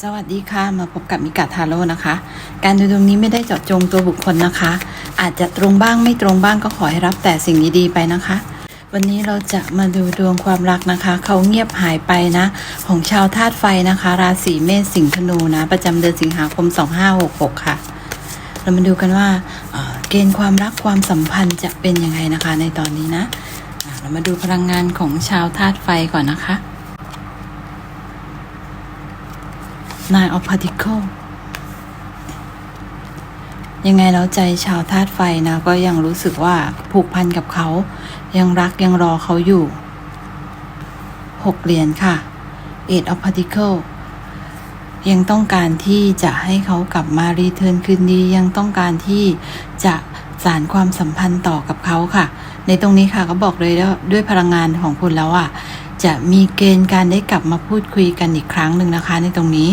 สวัสดีค่ะ มาพบกับมิกาทาโร่นะคะ การดูดวงนี้ไม่ได้เจาะจงตัวบุคคลนะคะ อาจจะตรงบ้างไม่ตรงบ้างก็ขอให้รับแต่สิ่งดีๆไปนะคะ วันนี้เราจะมาดูดวงความรักนะคะ เขาเงียบหายไปนะ ของชาวธาตุไฟนะคะ ราศีเมษสิงห์ธนูนะ ประจำเดือนสิงหาคม 2566 ค่ะ เรามาดูกันว่าเอ่อเกณฑ์ความรักความสัมพันธ์จะเป็นยังไงนะคะในตอนนี้นะอะเรามาดูพลังงานของชาวธาตุไฟก่อนนะคะ Nine of Particle ยังไงแล้วใจชาวธาตุไฟนะ ก็ยังรู้สึกว่าผูกพันกับเขา ยังรักยังรอเขาอยู่หกเหรียญค่ะ Eight of Particle ยังต้องการที่จะให้เขากลับมารีเทิร์นคืนดียังต้องการที่จะสารความสัมพันธ์ต่อกับเขาค่ะ ในตรงนี้ค่ะก็บอกเลยด้วยพลังงานของคุณแล้วอะ จะมีเกณฑ์การได้กลับมาพูดคุยกันอีกครั้งหนึ่งนะคะ ในตรงนี้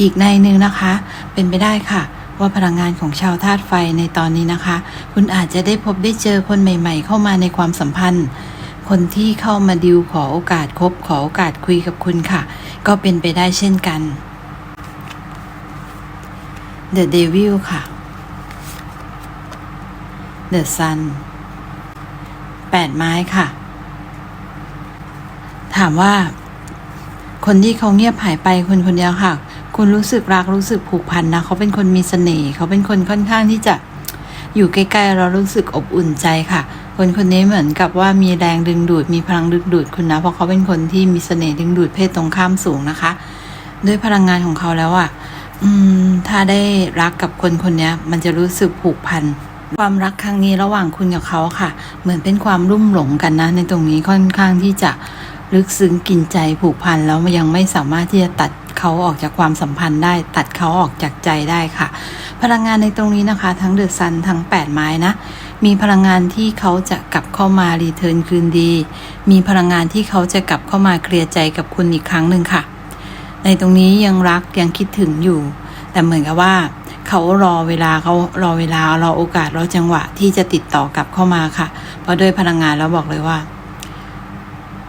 อีกในหนึ่งนะคะ เป็นไปได้ค่ะ ว่าพลังงานของชาวธาตุไฟในตอนนี้นะคะ คุณอาจจะได้พบได้เจอคนใหม่ ๆ เข้ามาในความสัมพันธ์ คนที่เข้ามาดิวขอโอกาสคบขอโอกาสคุยกับคุณค่ะ ก็เป็นไปได้เช่นกัน The Devil ค่ะ The Sun แปดไม้ค่ะ ถามว่า คนที่เขาเงียบหายไปคนคนเดียวค่ะ คุณรู้สึกรักรู้สึกผูกพันนะเขาเป็นคนมีเสน่ห์เขาเป็นคนค่อนข้างที่จะอยู่ใกล้ๆเรารู้สึกอบอุ่นใจค่ะ คนคนนี้เหมือนกับว่ามีแรงดึงดูดมีพลังดึงดูดคุณนะ เพราะเขาเป็นคนที่มีเสน่ห์ดึงดูดเพศตรงข้ามสูงนะคะ ด้วยพลังงานของเขาแล้วอะ่ะ อืม ถ้าได้รักกับคนคนนี้มันจะรู้สึกผูกพันความรักครั้งนี้ระหว่างคุณกับเขาค่ะ เหมือนเป็นความรุ่มหลงกันนะ ในตรงนี้ค่อนข้างที่จะ ลึกซึ้งกินใจผูกพันแล้วยังไม่สามารถที่จะตัดเขาออกจากความสัมพันธ์ได้ ตัดเขาออกจากใจได้ค่ะ พลังงานในตรงนี้นะคะ ทั้งเดอะซันทั้ง 8 ไม้นะมีพลังงานที่เขาจะกลับเข้ามารีเทิร์นคืนดี มีพลังงานที่เขาจะกลับเข้ามาเคลียร์ใจกับคุณอีกครั้งหนึ่งค่ะ ในตรงนี้ยังรักยังคิดถึงอยู่ แต่เหมือนกับว่า เขารอเวลาเขารอเวลารอโอกาสรอจังหวะที่จะติดต่อกลับเข้ามาค่ะ เพราะด้วยพลังงานแล้วบอกเลยว่า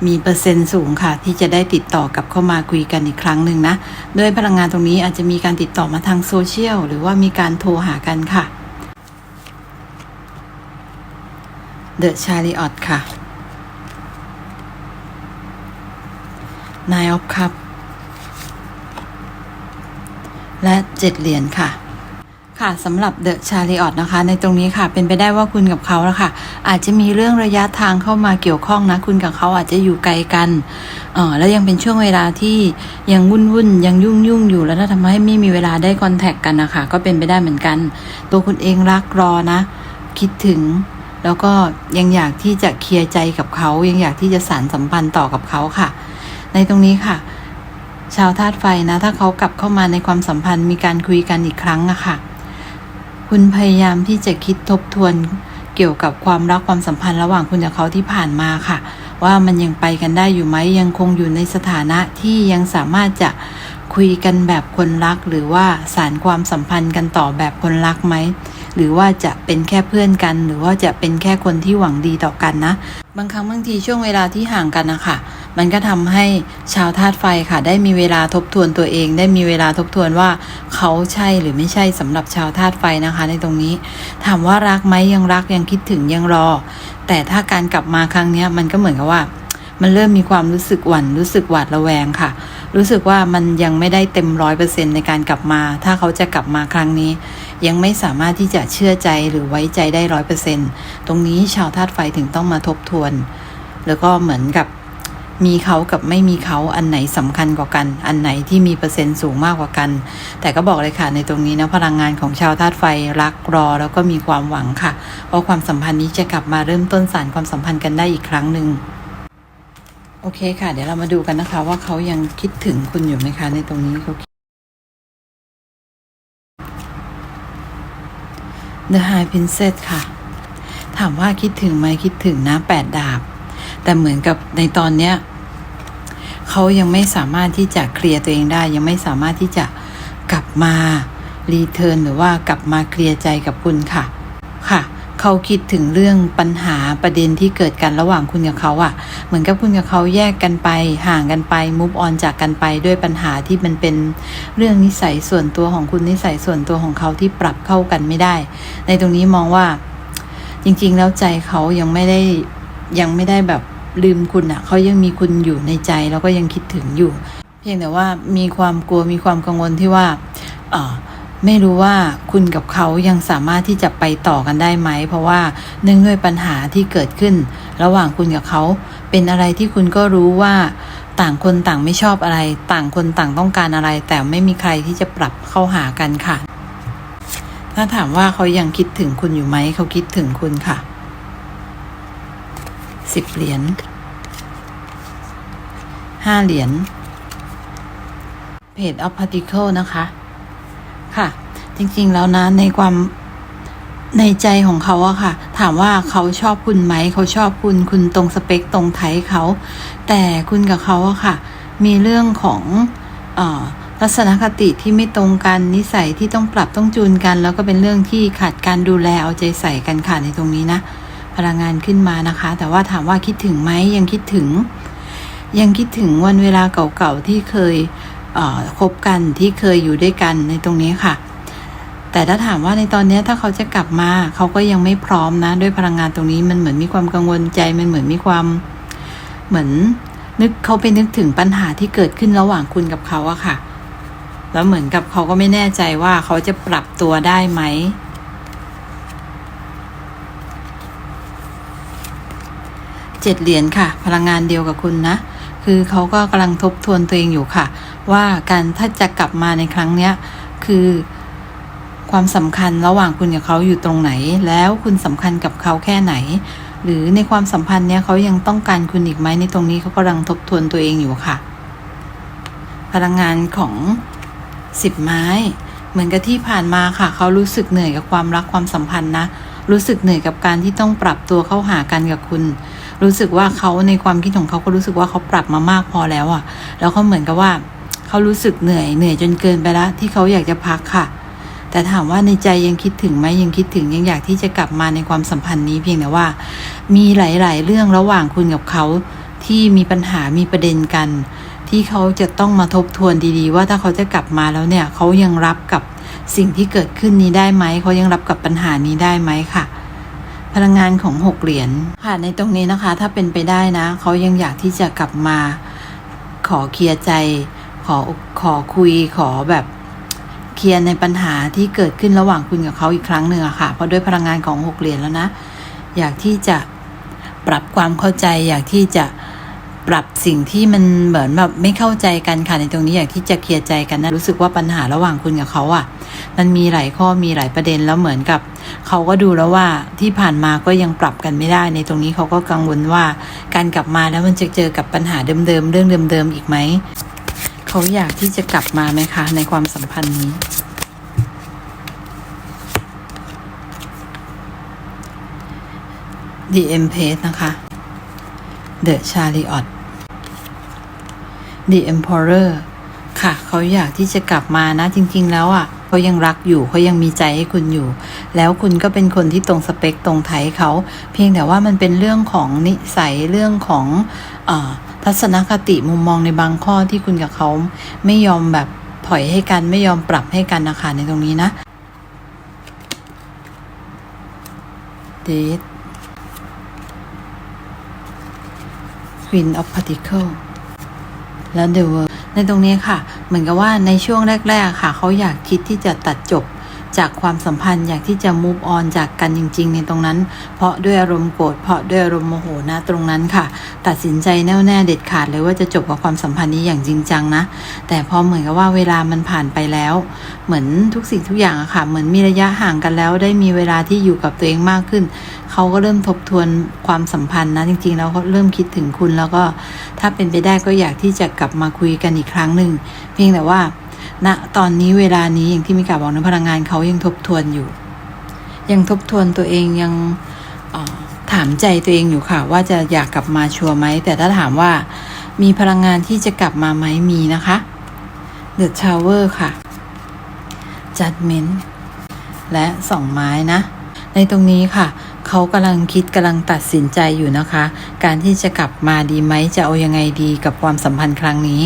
มีเปอร์เซ็นต์สูงค่ะ ที่จะได้ติดต่อกลับเข้ามาคุยกันอีกครั้งหนึ่งนะด้วยพลังงานตรงนี้อาจจะมีการติดต่อมาทางโซเชียลหรือว่ามีการโทรหากันค่ะ The Chariot ค่ะ Nine of Cups และเจ็ดเหรียญค่ะ ค่ะสำหรับเดอะชาริออตนะคะ ในตรงนี้ค่ะ เป็นไปได้ว่าคุณกับเขาแล้วค่ะ อาจจะมีเรื่องระยะทางเข้ามาเกี่ยวข้องนะ คุณกับเขาอาจจะอยู่ไกลกันเออแล้วยังเป็นช่วงเวลาที่ยังวุ่นวุ่นยังยุ่งยุ่งอยู่แล้วถ้าทำให้ไม่มีเวลาได้คอนแทคกันนะคะก็เป็นไปได้เหมือนกัน ตัวคุณเองรักรอนะ คิดถึง แล้วก็ยังอยากที่จะเคลียร์ใจกับเขา ยังอยากที่จะสานสัมพันธ์ต่อกับเขาค่ะ ในตรงนี้ค่ะ ชาวธาตุไฟนะ ถ้าเขากลับเข้ามาในความสัมพันธ์มีการคุยกันอีกครั้งอะค่ะ คุณพยายามที่จะคิดทบทวนเกี่ยวกับความรักความสัมพันธ์ระหว่างคุณกับเขาที่ผ่านมาค่ะ ว่ามันยังไปกันได้อยู่ไหมยังคงอยู่ในสถานะที่ยังสามารถจะคุยกันแบบคนรัก หรือว่าสารความสัมพันธ์กันต่อแบบคนรักไหม หรือว่าจะเป็นแค่เพื่อนกัน หรือว่าจะเป็นแค่คนที่หวังดีต่อกันนะ บางครั้งบางทีช่วงเวลาที่ห่างกันนะคะมันก็ทำให้ชาวธาตุไฟค่ะ ได้มีเวลาทบทวนตัวเอง ได้มีเวลาทบทวนว่าเขาใช่หรือไม่ใช่สำหรับชาวธาตุไฟนะคะ ในตรงนี้ ถามว่ารักไหมยังรักยังคิดถึงยังรอ แต่ถ้าการกลับมาครั้งนี้มันก็เหมือนกับว่า มันเริ่มมีความรู้สึกหวั่นรู้สึกหวาดระแวงค่ะ รู้สึกว่ามันยังไม่ได้เต็มร้อยเปอร์เซ็นในการกลับมา ถ้าเขาจะกลับมาครั้งนี้ ยังไม่สามารถที่จะเชื่อใจหรือไว้ใจได้ร้อยเปอร์เซ็นตรงนี้ชาวธาตุไฟถึงต้องมาทบทวน แล้วก็เหมือนกับมีเขากับไม่มีเขาอันไหนสำคัญกว่ากัน อันไหนที่มีเปอร์เซ็นต์สูงมากกว่ากัน แต่ก็บอกเลยค่ะในตรงนี้นะพลังงานของชาวธาตุไฟรักรอแล้วก็มีความหวังค่ะว่าความสัมพันธ์นี้จะกลับมาเริ่มต้นสานความสัมพันธ์กันได้อีกครั้งหนึ่ง โอเคค่ะ เดี๋ยวเรามาดูกันนะคะ ว่าเขายังคิดถึงคุณอยู่ไหมคะ ในตรงนี้เขา The High Princess ค่ะ ถามว่าคิดถึงไหมคิดถึงนะแปดดาบ แต่เหมือนกับในตอนเนี้ยเขายังไม่สามารถที่จะเคลียร์ตัวเองได้ ยังไม่สามารถที่จะกลับมารีเทิร์นหรือว่ากลับมาเคลียร์ใจกับคุณค่ะ ค่ะ เขาคิดถึงเรื่องปัญหาประเด็นที่เกิดกันระหว่างคุณกับเขาอะ่ะ เหมือนกับคุณกับเขาแยกกันไป ห่างกันไปมุฟออนจากกันไปด้วยปัญหาที่มันเป็นเรื่องนิสัยส่วนตัวของคุณนิสัยส่วนตัวของเขาที่ปรับเข้ากันไม่ได้ ในตรงนี้มองว่าจริง ๆ แล้วใจเขายังไม่ได้ยังไม่ได้แบบลืมคุณอะ่ะ เขายังมีคุณอยู่ในใจแล้วก็ยังคิดถึงอยู่ เพียงแต่ว่ามีความกลัวมีความกังวลที่ว่าเออ ไม่รู้ว่าคุณกับเขายังสามารถที่จะไปต่อกันได้ไหม เพราะว่าเนื่องด้วยปัญหาที่เกิดขึ้น ระหว่างคุณกับเขา เป็นอะไรที่คุณก็รู้ว่าต่างคนต่างไม่ชอบอะไร ต่างคนต่างต้องการอะไร แต่ไม่มีใครที่จะปรับเข้าหากันค่ะ ถ้าถามว่าเขายังคิดถึงคุณอยู่ไหม เขาคิดถึงคุณค่ะสิบเหรียญห้าเหรียญเพจ of particle นะคะ ค่ะ จริงๆแล้วนะในความในใจของเขาอะค่ะ ถามว่าเขาชอบคุณไหม เขาชอบคุณคุณตรงสเปคตรงไทยเขา แต่คุณกับเขาอะค่ะ มีเรื่องของอลักษณะคติที่ไม่ตรงกันนิสัยที่ต้องปรับต้องจูนกัน แล้วก็เป็นเรื่องที่ขาดการดูแลเอาใจใส่กันค่ะในตรงนี้นะพลังงานขึ้นมานะคะ แต่ว่าถามว่าคิดถึงไหมยังคิดถึง ยังคิดถึงวันเวลาเก่าๆที่เคย คบกันที่เคยอยู่ด้วยกันในตรงนี้ค่ะ แต่ถ้าถามว่าในตอนนี้ถ้าเขาจะกลับมาเขาก็ยังไม่พร้อมนะ ด้วยพลังงานตรงนี้มันเหมือนมีความกังวลใจมันเหมือนมีความเหมือนนึกเขาไปนึกถึงปัญหาที่เกิดขึ้นระหว่างคุณกับเขาอะค่ะ แล้วเหมือนกับเขาก็ไม่แน่ใจว่าเขาจะปรับตัวได้ไหมเจ็ดเหรียญค่ะ พลังงานเดียวกับคุณนะ คือเขาก็กำลังทบทวนตัวเองอยู่ค่ะ ว่าการถ้าจะกลับมาในครั้งเนี้ยคือความสำคัญระหว่างคุณกับเขาอยู่ตรงไหน แล้วคุณสำคัญกับเขาแค่ไหน หรือในความสัมพันธ์เนี้ยเขายังต้องการคุณอีกไหมในตรงนี้เขากำลังทบทวนตัวเองอยู่ค่ะ พลังงานของสิบไม้ เหมือนกับที่ผ่านมาค่ะ เขารู้สึกเหนื่อยกับความรักความสัมพันธ์นะรู้สึกเหนื่อยกับการที่ต้องปรับตัวเข้าหากันกับคุณ รู้สึกว่าเขาในความคิดของเขาก็รู้สึกว่าเขาปรับมามากพอแล้วอะ่ะ แล้วเขาเหมือนกับว่า เขารู้สึกเหนื่อยเหนื่อยจนเกินไปแล้วที่เขาอยากจะพักค่ะ แต่ถามว่าในใจยังคิดถึงไหมยังคิดถึงยังอยากที่จะกลับมาในความสัมพันธ์นี้เพียงแต่ว่า มีหลาย ๆ เรื่องระหว่างคุณกับเขาที่มีปัญหามีประเด็นกัน ที่เขาจะต้องมาทบทวนดีๆ ว่าถ้าเขาจะกลับมาแล้วเนี่ยเขายังรับกับสิ่งที่เกิดขึ้นนี้ได้ไหมเขายังรับกับปัญหานี้ได้ไหมค่ะพลังงานของหกเหรียญค่ะในตรงนี้นะคะ ถ้าเป็นไปได้นะ เขายังอยากที่จะกลับมา ขอเคลียร์ใจ ขอขอคุยขอแบบเคลียร์ในปัญหาที่เกิดขึ้นระหว่างคุณกับเขาอีกครั้งหนึ่งอะค่ะ เพราะด้วยพลังงานของหกเหรียญแล้วนะ อยากที่จะปรับความเข้าใจ อยากที่จะปรับสิ่งที่มันเหมือนแบบไม่เข้าใจกันค่ะในตรงนี้อยากที่จะเคลียร์ใจกันนะรู้สึกว่าปัญหาระหว่างคุณกับเขาอะมันมีหลายข้อมีหลายประเด็นแล้วเหมือนกับ เขาก็ดูแล้วว่าที่ผ่านมาก็ยังปรับกันไม่ได้ ในตรงนี้เขาก็กังวลว่าการกลับมาแล้วมันจะเจอกับปัญหาเดิมๆเรื่องเดิมๆอีกไหม เขาอยากที่จะกลับมาไหมคะ ในความสัมพันธ์นี้ The Empress นะคะ The Chariot The Emperor ค่ะ เขาอยากที่จะกลับมานะ จริง ๆ แล้วอะเขายังรักอยู่เขายังมีใจให้คุณอยู่ แล้วคุณก็เป็นคนที่ตรงสเปคตรงไทยเขา เพียงแต่ว่ามันเป็นเรื่องของนิสัยเรื่องของอ ทัศนคติมุมมองในบางข้อที่คุณกับเขาไม่ยอมแบบถอยให้กันไม่ยอมปรับให้กันนะคะในตรงนี้นะ Date Queen of Particle แล้ว The World ในตรงนี้ค่ะ เหมือนกับว่าในช่วงแรก ๆ ค่ะ เขาอยากคิดที่จะตัดจบ จากความสัมพันธ์อยากที่จะ move on จากกันจริง ๆ ในตรงนั้น เพราะด้วยอารมณ์โกรธเพราะด้วยอารมณ์โมโหนะตรงนั้นค่ะ ตัดสินใจแน่วแน่เด็ดขาดเลยว่าจะจบกับความสัมพันธ์นี้อย่างจริงจังนะแต่พอเหมือนกับว่าเวลามันผ่านไปแล้ว เหมือนทุกสิ่งทุกอย่างอะค่ะเหมือนมีระยะห่างกันแล้ว ได้มีเวลาที่อยู่กับตัวเองมากขึ้นเขาก็เริ่มทบทวนความสัมพันธ์นะจริงๆแล้วเขาเริ่มคิดถึงคุณแล้วก็ ถ้าเป็นไปได้ก็อยากที่จะกลับมาคุยกันอีกครั้งหนึ่งเพียงแต่ว่า ณตอนนี้เวลานี้อย่างที่มิกาบอกนะพลังงานเขายังทบทวนอยู่ ยังทบทวนตัวเองยังถามใจตัวเองอยู่ค่ะ ว่าจะอยากกลับมาชัวร์ไหม แต่ถ้าถามว่ามีพลังงานที่จะกลับมาไหมมีนะคะ The Tower ค่ะ Judgment และสองไม้นะ ในตรงนี้ค่ะ เขากำลังคิดกำลังตัดสินใจอยู่นะคะ การที่จะกลับมาดีไหมจะเอายังไงดีกับความสัมพันธ์ครั้งนี้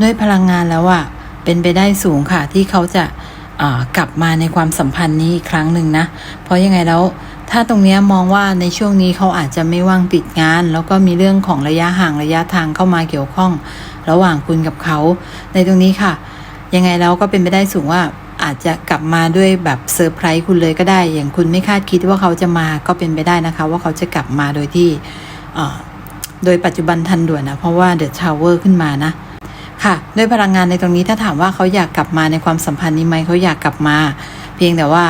ด้วยพลังงานแล้วอะ เป็นไปได้สูงค่ะที่เขาจะกลับมาในความสัมพันธ์นี้อีกครั้งหนึ่งนะ เพราะยังไงแล้วถ้าตรงเนี้ยมองว่าในช่วงนี้เขาอาจจะไม่ว่างติดงาน แล้วก็มีเรื่องของระยะห่างระยะทางเข้ามาเกี่ยวข้อง ระหว่างคุณกับเขา ในตรงนี้ค่ะ ยังไงแล้วก็เป็นไปได้สูงว่าอาจจะกลับมาด้วยแบบเซอร์ไพรส์คุณเลยก็ได้ อย่างคุณไม่คาดคิดว่าเขาจะมาก็เป็นไปได้นะคะ ว่าเขาจะกลับมาโดยที่โดยปัจจุบันทันด่วนนะเพราะว่าเดอะทาวเวอร์ขึ้นมานะ ค่ะ ด้วยพลังงานในตรงนี้ถ้าถามว่าเขาอยากกลับมาในความสัมพันธ์นี้ไหมเขาอยากกลับมา เพียงแต่ว่า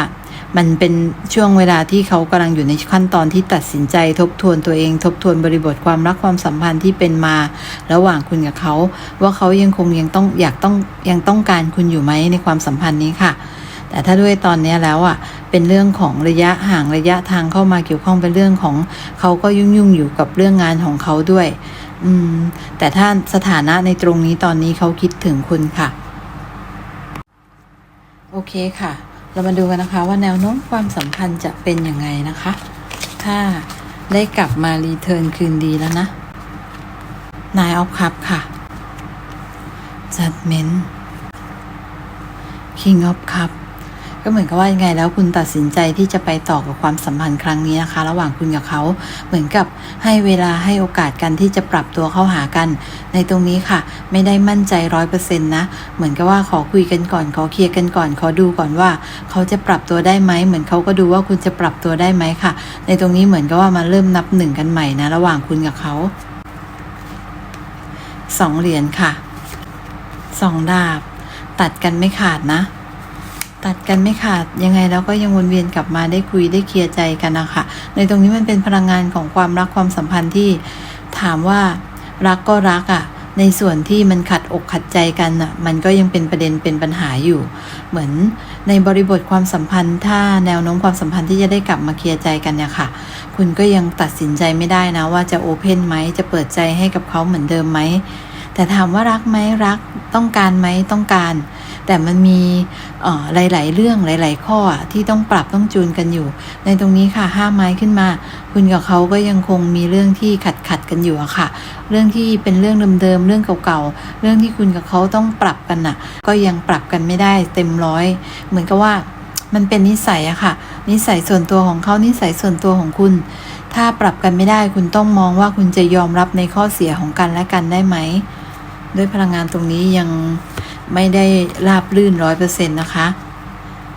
มันเป็นช่วงเวลาที่เขากำลังอยู่ในขั้นตอนที่ตัดสินใจทบทวนตัวเอง ทบทวนบริบทความรักความสัมพันธ์ที่เป็นมา ระหว่างคุณกับเขา ว่าเขายังคงยังต้องอยากต้องยังต้องการคุณอยู่ไหมในความสัมพันธ์นี้ค่ะ แต่ถ้าด้วยตอนนี้แล้วอะเป็นเรื่องของระยะห่างระยะทางเข้ามาเกี่ยวข้องเป็นเรื่องของเขาก็ยุ่งยุ่งอยู่กับเรื่องงานของเขาด้วย อืม แต่ถ้าสถานะในตรงนี้ตอนนี้เขาคิดถึงคุณค่ะ โอเคค่ะ เรามาดูกันนะคะ ว่าแนวโน้มความสัมพันธ์จะเป็นยังไงนะคะ ถ้าได้กลับมารีเทิร์นคืนดีแล้วนะนายออฟคัพค่ะ Judgment King of Cup ก็เหมือนกับว่ายังไงแล้วคุณตัดสินใจที่จะไปต่อกับความสัมพันธ์ครั้งนี้นะคะ ระหว่างคุณกับเขาเหมือนกับให้เวลาให้โอกาสกันที่จะปรับตัวเข้าหากัน ในตรงนี้ค่ะ ไม่ได้มั่นใจร้อยเปอร์เซ็นต์นะ เหมือนกับว่าขอคุยกันก่อนขอเคลียร์กันก่อนขอดูก่อนว่า เขาจะปรับตัวได้ไหมเหมือนเขาก็ดูว่าคุณจะปรับตัวได้ไหมค่ะ ในตรงนี้เหมือนกับว่ามาเริ่มนับหนึ่งกันใหม่นะ ระหว่างคุณกับเขาสองเหรียญค่ะสองดาบ ตัดกันไม่ขาดนะ ตัดกันไม่ขาดยังไงแล้วก็ยังวนเวียนกลับมาได้คุยได้เคลียร์ใจกันนะคะในตรงนี้มันเป็นพลังงานของความรักความสัมพันธ์ที่ถามว่ารักก็รักอะ่ะ ในส่วนที่มันขัดอกขัดใจกันอะ มันก็ยังเป็นประเด็นเป็นปัญหาอยู่ เหมือนในบริบทความสัมพันธ์ ถ้าแนวโน้มความสัมพันธ์ที่จะได้กลับมาเคลียร์ใจกันเนี่ยค่ะ คุณก็ยังตัดสินใจไม่ได้นะว่าจะโอเพนไหมจะเปิดใจให้กับเขาเหมือนเดิมไหม แต่ถามว่ารักไหมรักต้องการไหมต้องการ แต่มันมีหลาย ๆ เรื่องหลาย ๆ ข้อที่ต้องปรับต้องจูนกันอยู่ ในตรงนี้ค่ะห้าไม้ขึ้นมา คุณกับเขาก็ยังคงมีเรื่องที่ขัดขัดกันอยู่อะค่ะ เรื่องที่เป็นเรื่องเดิมๆเรื่องเก่าๆเรื่องที่คุณกับเขาต้องปรับกันน่ะก็ยังปรับกันไม่ได้เต็มร้อย เหมือนกับว่ามันเป็นนิสัยอะค่ะ นิสัยส่วนตัวของเขานิสัยส่วนตัวของคุณ ถ้าปรับกันไม่ได้คุณต้องมองว่าคุณจะยอมรับในข้อเสียของกันและกันได้ไหม ด้วยพลังงานตรงนี้ยังไม่ได้ราบลื่นร้อยเปอร์เซ็นต์นะคะ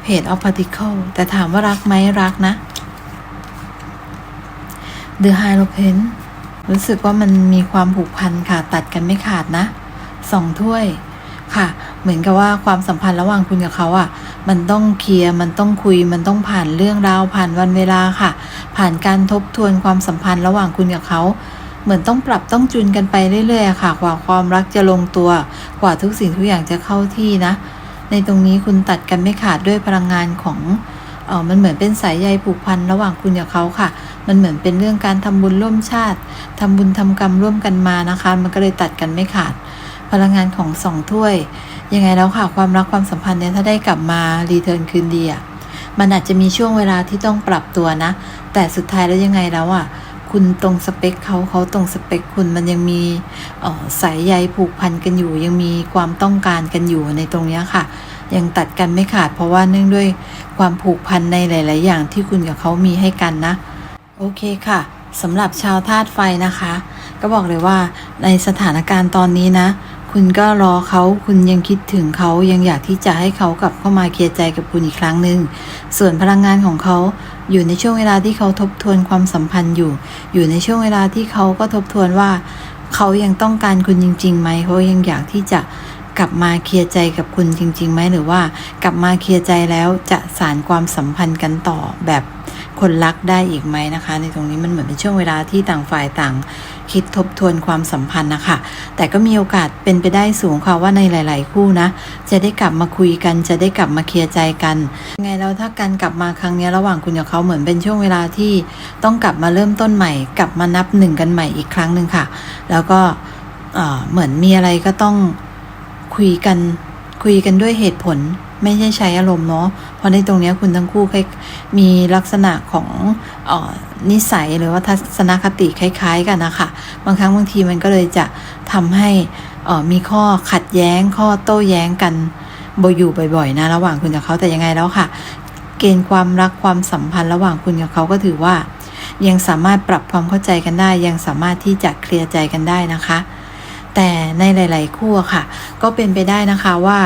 เพจ of particle แต่ถามว่ารักไหมรักนะ The High l o p e n รู้สึกว่ามันมีความผูกพันค่ะ ตัดกันไม่ขาดนะสองถ้วยค่ะ เหมือนกับว่าความสัมพันธ์ระหว่างคุณกับเขาอะ มันต้องเคลียร์ มันต้องคุย มันต้องผ่านเรื่องราว ผ่านวันเวลาค่ะ ผ่านการทบทวนความสัมพันธ์ระหว่างคุณกับเขา เหมือนต้องปรับต้องจูนกันไปเรื่อยๆค่ะกว่าความรักจะลงตัว กว่าทุกสิ่งทุกอย่างจะเข้าที่นะ ในตรงนี้คุณตัดกันไม่ขาดด้วยพลังงานของเออมันเหมือนเป็นสายใยผูกพันระหว่างคุณกับเขาค่ะ มันเหมือนเป็นเรื่องการทำบุญร่วมชาติทำบุญทำกรรมร่วมกันมานะคะ มันก็เลยตัดกันไม่ขาด พลังงานของสองถ้วย ยังไงแล้วค่ะ ความรักความสัมพันธ์เนี่ยถ้าได้กลับมารีเทิร์นคืนดีอะ มันอาจจะมีช่วงเวลาที่ต้องปรับตัวนะ แต่สุดท้ายแล้วยังไงแล้วอะ คุณตรงสเปคเขาเขาตรงสเปคคุณมันยังมีสายใยผูกพันกันอยู่ ยังมีความต้องการกันอยู่ในตรงเนี้ยค่ะ ยังตัดกันไม่ขาดเพราะว่าเนื่องด้วยความผูกพันในหลาย ๆ อย่างที่คุณกับเขามีให้กันนะ โอเคค่ะสำหรับชาวธาตุไฟนะคะ ก็บอกเลยว่าในสถานการณ์ตอนนี้นะ คุณก็รอเขาคุณยังคิดถึงเขายังอยากที่จะให้เขากลับเข้ามาเคลียร์ใจกับคุณอีกครั้งหนึ่งส่วนพลังงานของเขา อยู่ในช่วงเวลาที่เขาทบทวนความสัมพันธ์อยู่ อยู่ในช่วงเวลาที่เขาก็ทบทวนว่า เขายังต้องการคุณจริงๆไหมเขายังอยากที่จะกลับมาเคลียร์ใจกับคุณจริงๆไหมหรือว่ากลับมาเคลียร์ใจแล้วจะสารความสัมพันธ์กันต่อแบบ คนรักได้อีกไหมนะคะ ในตรงนี้มันเหมือนเป็นช่วงเวลาที่ต่างฝ่ายต่างคิดทบทวนความสัมพันธ์นะคะ แต่ก็มีโอกาสเป็นไปได้สูงค่ะว่าในหลาย ๆ คู่นะ จะได้กลับมาคุยกัน จะได้กลับมาเคลียร์ใจกันยังไงแล้วถ้าการกลับมาครั้งนี้ระหว่างคุณกับเขาเหมือนเป็นช่วงเวลาที่ต้องกลับมาเริ่มต้นใหม่ กลับมานับหนึ่งกันใหม่อีกครั้งหนึ่งค่ะ แล้วก็เอ่อเหมือนมีอะไรก็ต้องคุยกันคุยกันด้วยเหตุผลไม่ใช่ใช้อารมณ์เนาะ เพราะในตรงนี้คุณทั้งคู่คล้ายมีลักษณะของออนิสัยหรือว่าทัศนคติคล้าย ๆ กันนะคะ บางครั้งบางทีมันก็เลยจะทำให้มีข้อขัดแย้งข้อโต้แย้งกันบ่อยอยู่บ่อยๆนะระหว่างคุณกับเขาแต่ยังไงแล้วค่ะ เกณฑ์ความรักความสัมพันธ์ระหว่างคุณกับเขาก็ถือว่า ยังสามารถปรับความเข้าใจกันได้ ยังสามารถที่จะเคลียร์ใจกันได้นะคะ แต่ในหลาย ๆ คู่ค่ะ ก็เป็นไปได้นะคะว่า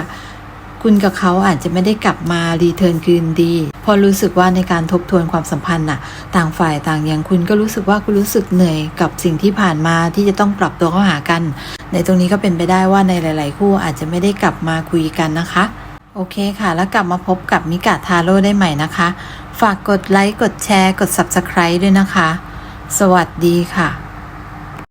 คุณกับเขาอาจจะไม่ได้กลับมารีเทิร์นคืนดี พอรู้สึกว่าในการทบทวนความสัมพันธ์น่ะ ต่างฝ่ายต่างอย่างคุณก็รู้สึกว่าคุณรู้สึกเหนื่อยกับสิ่งที่ผ่านมาที่จะต้องปรับตัวเข้าหากัน ในตรงนี้ก็เป็นไปได้ว่าในหลาย ๆ คู่อาจจะไม่ได้กลับมาคุยกันนะคะ โอเคค่ะ แล้วกลับมาพบกับมิกาทาโร่ได้ใหม่นะคะ ฝากกดไลค์กดแชร์ กด Subscribe ด้วยนะคะ สวัสดีค่ะ